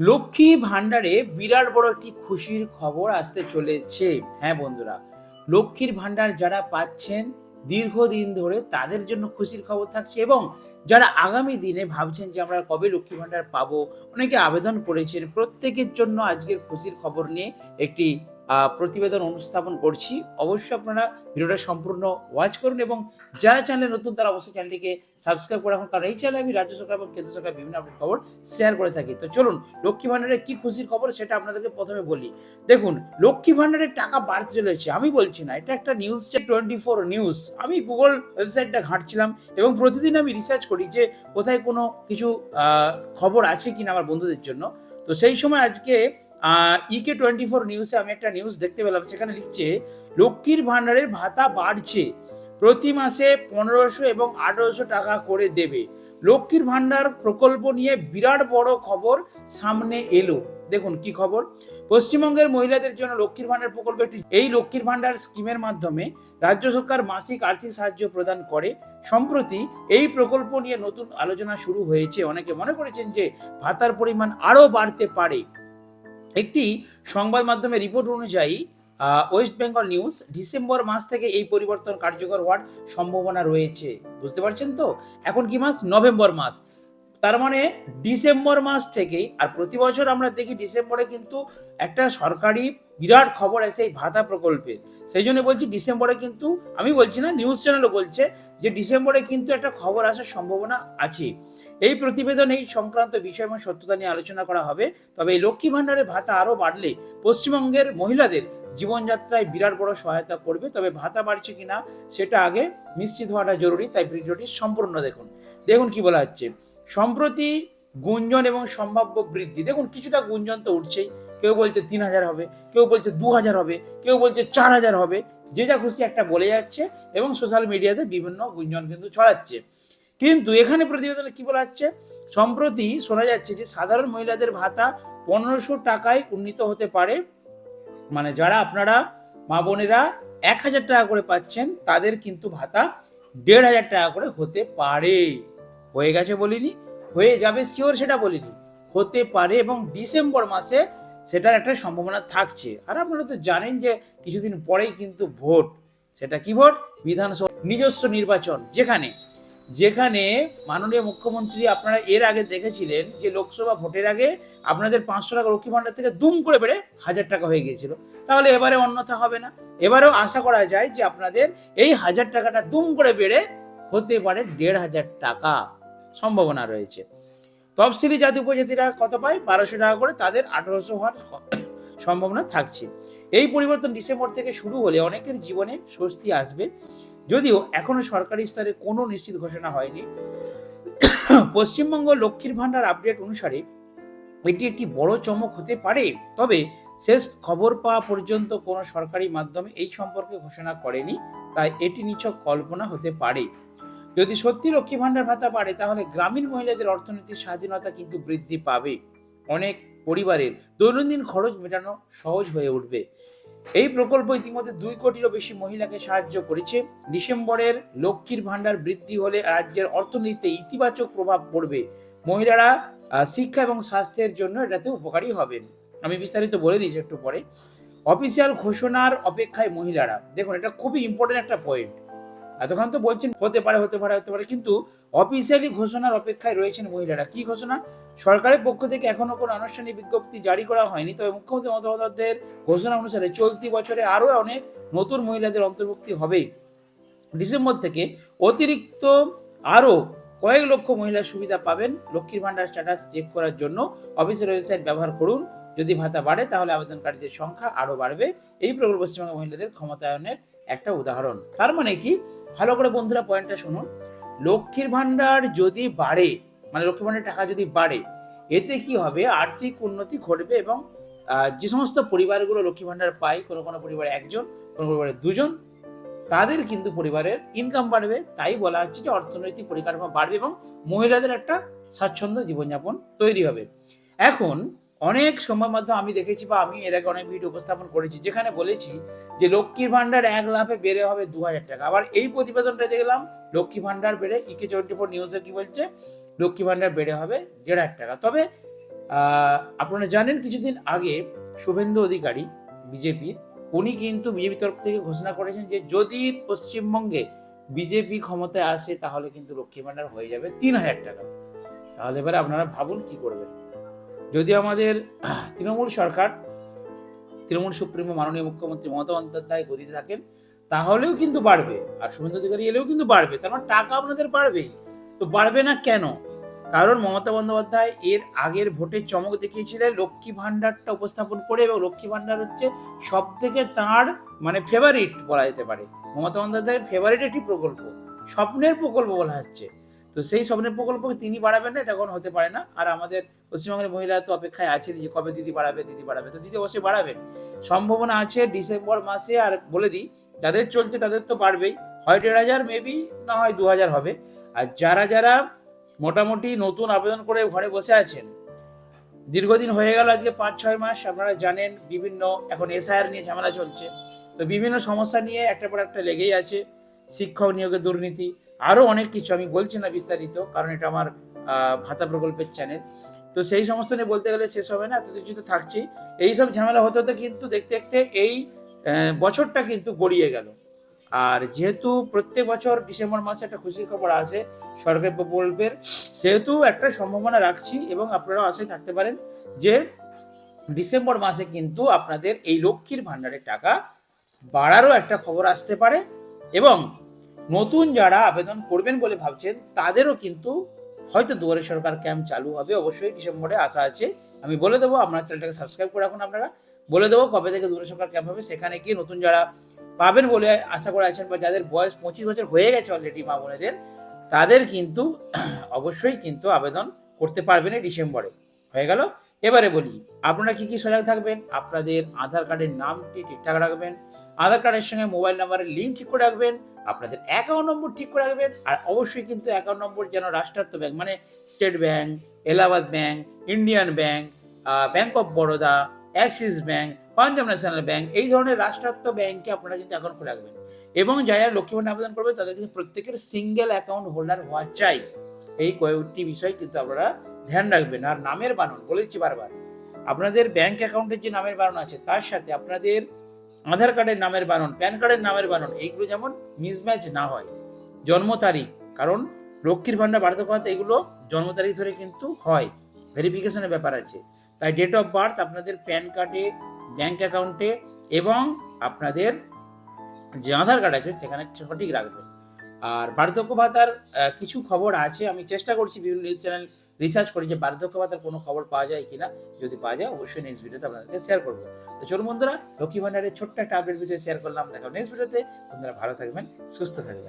লক্ষ্মী ভাণ্ডারে বিরাট বড় একটি খুশির খবর আসতে চলেছে। হ্যাঁ বন্ধুরা, লক্ষ্মীর ভাণ্ডার যারা পাচ্ছেন, দীর্ঘদিন ধরে তাদের জন্য খুশির খবর থাকছে এবং যারা আগামী দিনে ভাবছেন যে আমরা কবে লক্ষ্মী ভাণ্ডার পাবো, অনেকে আবেদন করেছেন। প্রত্যেকের জন্য আজকের খুশির খবর নিয়ে একটি প্রতিবেদন অনুস্থাপন করছি। অবশ্যই আপনারা ভিডিওটা সম্পূর্ণ ওয়াচ করুন এবং যারা চ্যানেলে নতুন তারা অবশ্যই চ্যানেলটিকে সাবস্ক্রাইব করে রাখুন। কারণ এই চ্যানেলে আমি রাজ্য সরকার এবং কেন্দ্র সরকার বিভিন্ন আপডেট খবর শেয়ার করে থাকি। তো চলুন, লক্ষ্মী ভাণ্ডারের কি খুশির খবর সেটা আপনাদেরকে প্রথমে বলি। দেখুন, লক্ষ্মী ভাণ্ডারের টাকা বাড়তে চলেছে। আমি বলছি না, এটা একটা নিউজ টোয়েন্টি ফোর নিউজ আমি গুগল ওয়েবসাইটটা ঘাঁটছিলাম এবং প্রতিদিন আমি রিসার্চ করি যে কোথায় কোনো কিছু খবর আছে কিনা আমার বন্ধুদের জন্য। তো সেই সময় আজকে ইকে টোয়েন্টি ফোর নিউজে আমি একটা নিউজ দেখতে পেলাম, সেখানে লিখছে, লক্ষ্মীর ভাণ্ডারের ভাতা বাড়ছে। প্রতি মাসে পনেরোশো এবং আঠারোশো টাকা করে দেবে। লক্ষ্মীর ভাণ্ডার প্রকল্প নিয়ে বিরাট বড় খবর সামনে এলো। দেখুন কি খবর? পশ্চিমবঙ্গের মহিলাদের জন্য লক্ষ্মীর ভাণ্ডার প্রকল্প একটি, এই লক্ষ্মীর ভাণ্ডার স্কিমের মাধ্যমে রাজ্য সরকার মাসিক আর্থিক সাহায্য প্রদান করে। সম্প্রতি এই প্রকল্প নিয়ে নতুন আলোচনা শুরু হয়েছে। অনেকে মনে করেছেন যে ভাতার পরিমাণ আরও বাড়তে পারে। একটি সংবাদ মাধ্যমে রিপোর্ট অনুযায়ী ওয়েস্ট বেঙ্গল নিউজ ডিসেম্বর মাস থেকে এই পরিবর্তন কার্যকর হওয়ার সম্ভাবনা রয়েছে। বুঝতে পারছেন তো? এখন কি মাস? নভেম্বর মাস। তার মানে ডিসেম্বর মাস থেকেই, আর প্রতি বছর আমরা দেখি ডিসেম্বরে কিন্তু একটা সরকারি বিরাট খবর আসে এই ভাতা প্রকল্পের সেই জন্য বলছি ডিসেম্বরে কিন্তু, আমি বলছি না নিউজ চ্যানেলও বলছে যে ডিসেম্বরে কিন্তু একটা খবর আসার সম্ভাবনা আছে। এই প্রতিবেদনে এই সংক্রান্ত বিষয় এবং সত্যতা নিয়ে আলোচনা করা হবে। তবে এই লক্ষ্মী ভাণ্ডারের ভাতা আরও বাড়লে পশ্চিমবঙ্গের মহিলাদের জীবনযাত্রায় বিরাট বড় সহায়তা করবে। তবে ভাতা বাড়ছে কিনা, সেটা আগে নিশ্চিত হওয়াটা জরুরি, তাই ভিডিওটি সম্পূর্ণ দেখুন। দেখুন কি বলা হচ্ছে। সম্প্রতি গুঞ্জন এবং সম্ভাব্য বৃদ্ধি। দেখুন, কিছুটা গুঞ্জন তো উঠছেই। কেউ বলছে তিন হাজার হবে, কেউ বলছে দু হাজার হবে, কেউ বলছে চার হাজার হবে। যে যা খুশি একটা বলে যাচ্ছে এবং সোশ্যাল মিডিয়াতে বিভিন্ন গুঞ্জন কিন্তু ছড়াচ্ছে। কিন্তু এখানে প্রতিবেদনে কি বলা হচ্ছে? সম্প্রতি শোনা যাচ্ছে যে সাধারণ মহিলাদের ভাতা পনেরোশো টাকায় উন্নীত হতে পারে। মানে যারা আপনারা মা বোনেরা এক হাজার টাকা করে পাচ্ছেন, তাদের কিন্তু ভাতা দেড় হাজার টাকা করে হতে পারে। হয়ে গেছে বলিনি, হয়ে যাবে শিওর সেটা বলিনি। হতে পারে এবং ডিসেম্বর মাসে সেটার একটা সম্ভাবনা থাকছে। আর আপনারা তো জানেন যে কিছুদিন পরেই কিন্তু ভোট। সেটা কি ভোট? বিধানসভা নিজস্ব নির্বাচন। যেখানে যেখানে মাননীয় মুখ্যমন্ত্রী আপনারা এর আগে দেখেছিলেন যে লোকসভা ভোটের আগে আপনাদের পাঁচশো টাকা লক্ষ্মী ভাণ্ডার থেকে দুম করে বেড়ে হাজার টাকা হয়ে গিয়েছিল। তাহলে এবারে অন্যথা হবে না। এবারেও আশা করা যায় যে আপনাদের এই হাজার টাকাটা দুম করে বেড়ে হতে পারে দেড় হাজার টাকা। সম্ভাবনা রয়েছে। তফসিলি জাতি উপজাতিরা কত পায়? বারোশো টাকা করে, তাদের আঠারোশো হওয়ার সম্ভাবনা থাকছে। এই পরিবর্তন ডিসেম্বর থেকে শুরু হলে অনেকের জীবনে স্বস্তি আসবে। যদিও এখনও সরকারি স্তরে কোনো নিশ্চিত ঘোষণা হয়নি। পশ্চিমবঙ্গ লক্ষ্মীর ভাণ্ডার আপডেট অনুসারে এটি একটি বড় চমক হতে পারে। তবে শেষ খবর পাওয়া পর্যন্ত কোনো সরকারি মাধ্যমে এই সম্পর্কে ঘোষণা করেনি, তাই এটি নিছক কল্পনা হতে পারে। যদি সত্যি লক্ষ্মী ভাণ্ডার ভাতা বাড়ে, তাহলে গ্রামীণ মহিলাদের অর্থনৈতিক স্বাধীনতা কিন্তু বৃদ্ধি পাবে। অনেক পরিবারের দৈনন্দিন খরচ মেটানো সহজ হয়ে উঠবে। এই প্রকল্প ইতিমধ্যে দুই কোটিরও বেশি মহিলাকে সাহায্য করেছে। ডিসেম্বরের লক্ষ্মীর ভাণ্ডার বৃদ্ধি হলে রাজ্যের অর্থনীতিতে ইতিবাচক প্রভাব পড়বে। মহিলারা শিক্ষা এবং স্বাস্থ্যের জন্য এটাতে উপকারী হবেন। আমি বিস্তারিত বলে দিয়েছি একটু পরে। অফিসিয়াল ঘোষণার অপেক্ষায় মহিলারা। দেখুন, এটা খুবই ইম্পর্টেন্ট একটা পয়েন্ট এতক্ষণ তো বলছেন, হতে পারে হতে পারে হতে পারে, কিন্তু অফিসিয়ালি ঘোষণার অপেক্ষায় রয়েছেন মহিলারা। কি ঘোষণা? সরকারের পক্ষ থেকে এখনও কোনো আনুষ্ঠানিক বিজ্ঞপ্তি জারি করা হয়নি, তবে মুখ্যমন্ত্রী মমতা বন্দ্যোপাধ্যায়ের ঘোষণা অনুসারে চলতি বছরে আরও অনেক নতুন মহিলাদের অন্তর্ভুক্তি হবে। ডিসেম্বর থেকে অতিরিক্ত আরও কয়েক লক্ষ মহিলা সুবিধা পাবেন। লক্ষ্মীর ভাণ্ডার স্ট্যাটাস চেক করার জন্য অফিসের ওয়েবসাইট ব্যবহার করুন। যদি ভাতা বাড়ে, তাহলে আবেদনকারীদের সংখ্যা আরও বাড়বে। এই প্রকল্প পশ্চিমবঙ্গের মহিলাদের ক্ষমতায়নের একটা উদাহরণ। তার মানে কি? ভালো করে বন্ধুরা পয়েন্টটা শুনুন। লক্ষ্মীর ভাণ্ডার যদি বাড়ে মানে লক্ষ্মীর ভাণ্ডার টাকা যদি বাড়ে, এতে কি হবে? আর্থিক উন্নতি ঘটবে এবং যে সমস্ত পরিবারগুলো লক্ষ্মী ভাণ্ডার পায়, কোনো কোনো পরিবারে একজন, কোনো পরিবারে দুজন, তাদের কিন্তু পরিবারের ইনকাম বাড়বে। তাই বলা হচ্ছে যে অর্থনৈতিক পরিকাঠামো বাড়বে এবং মহিলাদের একটা স্বাচ্ছন্দ্য জীবনযাপন তৈরি হবে। এখন অনেক সময় মাধ্যমে আমি দেখেছি বা আমি এর আগে অনেক ভিডিও উপস্থাপন করেছি, যেখানে বলেছি যে লক্ষ্মীর ভাণ্ডার এক লাফে বেড়ে হবে দু হাজার টাকা। আবার এই প্রতিবেদনটা দেখলাম লক্ষ্মী ভাণ্ডার বেড়ে ইকে টোয়েন্টি ফোর নিউজে কি বলছে? লক্ষ্মী ভাণ্ডার বেড়ে হবে দেড় হাজার টাকা। তবে আপনারা জানেন কিছুদিন আগে শুভেন্দু অধিকারী, বিজেপির, উনি কিন্তু বিজেপি তরফ থেকে ঘোষণা করেছেন যে যদি পশ্চিমবঙ্গে বিজেপি ক্ষমতায় আসে তাহলে কিন্তু লক্ষ্মী ভাণ্ডার হয়ে যাবে তিন হাজার টাকা। তাহলে এবারে আপনারা ভাবুন কি করবেন। যদি আমাদের তৃণমূল সরকার, তৃণমূল সুপ্রিমো, মাননীয় মুখ্যমন্ত্রী মমতা বন্দ্যোপাধ্যায় গদিতে থাকেন, তাহলেও কিন্তু বাড়বে। আর শুভেন্দু অধিকারী এলেও কিন্তু বাড়বে। তার মানে টাকা আপনাদের বাড়বেই। তো বাড়বে না কেন? কারণ মমতা বন্দ্যোপাধ্যায় এর আগের ভোটে চমক দেখিয়েছিলেন লক্ষ্মী ভাণ্ডারটা উপস্থাপন করে এবং লক্ষ্মী ভাণ্ডার হচ্ছে সব থেকে তাঁর মানে ফেভারিট বলা যেতে পারে। মমতা বন্দ্যোপাধ্যায়ের ফেভারিট একটি প্রকল্প। স্বপ্নের প্রকল্প বলা হচ্ছে। তো সেই স্বপ্নের প্রকল্পকে তিনি বাড়াবেন না, এটা কোনো হতে পারে না। আর আমাদের পশ্চিমবঙ্গের মহিলারা তো অপেক্ষায় আছেন যে কবে দিদি বাড়াবে দিদি বাড়াবে। তো দিদি অবশ্যই বাড়াবেন সম্ভাবনা আছে ডিসেম্বর মাসে, আর বলে দিই, যাদের চলছে তাদের তো বাড়বেই। হয় দেড় হাজার, মেবি না হয় দু হাজার হবে। আর যারা যারা মোটামুটি নতুন আবেদন করে ঘরে বসে আছেন, দীর্ঘদিন হয়ে গেল আজকে পাঁচ, ছয় মাস, আপনারা জানেন বিভিন্ন, এখন এসআইআর নিয়ে ঝামেলা চলছে। তো বিভিন্ন সমস্যা নিয়ে একটা পর একটা লেগেই আছে। শিক্ষক নিয়োগের দুর্নীতি আরও অনেক কিছু, আমি বলছি না বিস্তারিত, কারণ এটা আমার ভাতা প্রকল্পের চ্যানেল তো সেই সমস্ত নিয়ে বলতে গেলে শেষ হবে না এত কিছু তো থাকছেই এইসব ঝামেলা হতে হতে কিন্তু দেখতে দেখতে এই বছরটা কিন্তু গড়িয়ে গেল। আর যেহেতু প্রত্যেক বছর ডিসেম্বর মাসে একটা খুশির খবর আসে সরকারি প্রকল্পের, সেহেতু একটা সম্ভাবনা রাখছি এবং আপনারাও আশায় থাকতে পারেন যে ডিসেম্বর মাসে কিন্তু আপনাদের এই লক্ষ্মীর ভাণ্ডারের টাকা বাড়ারও একটা খবর আসতে পারে এবং নতুন যারা আবেদন করবেন বলে ভাবছেন, তাদেরও কিন্তু হয়তো দুয়ারে সরকার ক্যাম্প চালু হবে। অবশ্যই ডিসেম্বরে আশা আছে। আমি বলে দেবো, আপনার চ্যানেলটাকে সাবস্ক্রাইব করে রাখুন আপনারা। বলে দেবো কবে থেকে দুয়ারে সরকার ক্যাম্প হবে, সেখানে গিয়ে নতুন যারা পাবেন বলে আশা করে আছেন বা যাদের বয়স পঁচিশ বছর হয়ে গেছে অলরেডি মা বোনেদের, তাদের কিন্তু অবশ্যই কিন্তু আবেদন করতে পারবেন এই ডিসেম্বরে। হয়ে গেল? এবারে বলি, আপনারা কি কি সজাগ থাকবেন? আপনাদের আধার কার্ডের নামটি ঠিকঠাক রাখবেন। আধার কার্ডের সঙ্গে মোবাইল নাম্বারের লিঙ্ক ঠিক করে রাখবেন, আপনাদের অ্যাকাউন্ট নম্বর ঠিক করে রাখবেন, আর অবশ্যই কিন্তু অ্যাকাউন্ট নম্বর যেন রাষ্ট্রায়ত্ত ব্যাংক মানে State Bank Allahabad Bank Indian Bank Bank of Baroda Axis Bank Punjab National Bank এই ধরনের রাষ্ট্রায়ত্ত ব্যাংকে আপনারা কিন্তু অ্যাকাউন্ট খুলে রাখবেন। এবং যারা লক্ষ্মী ভাণ্ডার আবেদন করবে, তাদের কিন্তু প্রত্যেকের সিঙ্গেল অ্যাকাউন্ট হোল্ডার হওয়া চাই। এই কয়েকটি বিষয় কিন্তু আপনারা ধ্যান রাখবেন। আর নামের বানান, বলেছি বারবার, আপনাদের ব্যাংক অ্যাকাউন্টের যে নামের বানান আছে, তার সাথে আপনাদের আধার কার্ডের নামের বানান, প্যান কার্ডের নামের বানান, এইগুলো যেমন মিসম্যাচ না হয়, জন্ম তারিখ, কারণ লক্ষ্মীর ভাণ্ডার বার্ধক্যতা এগুলো জন্ম তারিখ ধরে কিন্তু হয় ভেরিফিকেশনের ব্যাপার আছে। তাই ডেট অফ বার্থ আপনাদের প্যান কার্ডে ব্যাংক অ্যাকাউন্টে এবং আপনাদের যে আধার কার্ড আছে সেখানে সঠিক রাখবেন। আর বার্ধক্য ভাতার কিছু খবর আছে, আমি চেষ্টা করছি বিভিন্ন নিউজ চ্যানেল রিসার্চ করি যে বার্ধক্য ভাতার কোনো খবর পাওয়া যায় কিনা, যদি পাওয়া যায় অবশ্যই নেক্সট ভিডিওতে আপনাদেরকে শেয়ার করব। তো চলুন বন্ধুরা, লক্ষ্মী ভান্ডারের ছোট্ট একটা আপডেট ভিডিও শেয়ার করলাম। দেখো নেক্সট ভিডিওতে বন্ধুরা ভালো থাকবেন, সুস্থ থাকবেন।